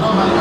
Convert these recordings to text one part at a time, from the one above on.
Proszę,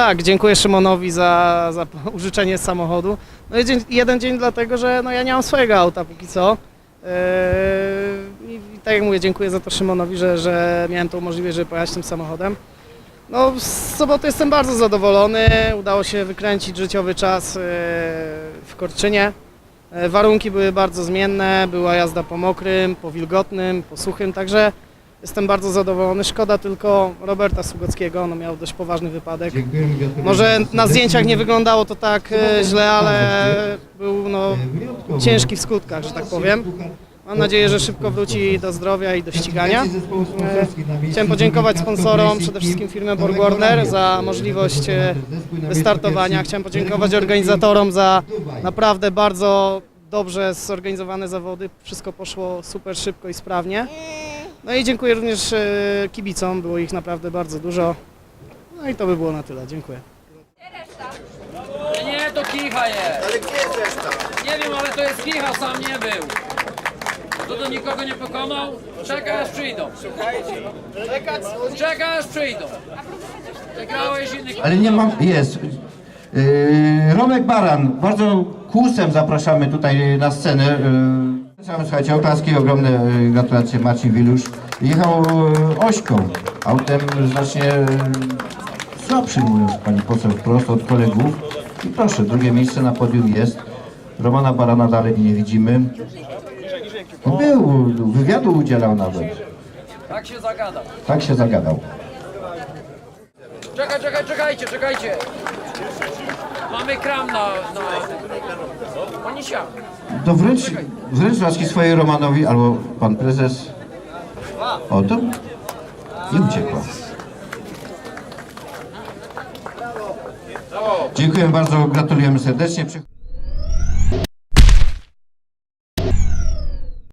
tak, dziękuję Szymonowi za, za użyczenie samochodu. No jeden dzień dlatego, że no ja nie mam swojego auta póki co. Yy, i, I tak jak mówię, dziękuję za to Szymonowi, że, że miałem tą możliwość, żeby pojechać tym samochodem. No z soboty jestem bardzo zadowolony. Udało się wykręcić życiowy czas yy, w Korczynie. Yy, Warunki były bardzo zmienne, była jazda po mokrym, po wilgotnym, po suchym, także jestem bardzo zadowolony. Szkoda tylko Roberta Sługockiego, no miał dość poważny wypadek. Może na zdjęciach nie wyglądało to tak e, źle, ale był no, Wyjątkowo. ciężki w skutkach, że tak powiem. Mam nadzieję, że szybko wróci do zdrowia i do ścigania. E, Chciałem podziękować sponsorom, przede wszystkim firmie Borg Warner za możliwość e, wystartowania. Chciałem podziękować organizatorom za naprawdę bardzo dobrze zorganizowane zawody. Wszystko poszło super szybko i sprawnie. No i dziękuję również e, kibicom, było ich naprawdę bardzo dużo. No i to by było na tyle. Dziękuję. Nie, to kicha jest. Ale gdzie jest reszta? Nie wiem, ale to jest kicha, sam nie był. To do nikogo nie pokonał? Czeka aż przyjdą. Czeka aż przyjdą. Wygrałeś innych. Ale nie mam, jest. Yy, Romek Baran, bardzo kłusem zapraszamy tutaj na scenę. Yy, słuchajcie, oklaski ogromne, yy, gratulacje Marcin Wilusz. Jechał yy, Ośką, autem znacznie yy, słabszym, mówiąc pani poseł wprost, od kolegów. I proszę, drugie miejsce na podium jest. Romana Barana dalej nie widzimy. Był, wywiadu udzielał nawet. Tak się zagadał. Tak się zagadał. Czekaj, czekaj, czekajcie, czekajcie. Mamy kram na... na... To wręcz, wręcz łaski swojej Romanowi, albo pan prezes. O, to i uciekła. Dziękuję bardzo, gratulujemy serdecznie.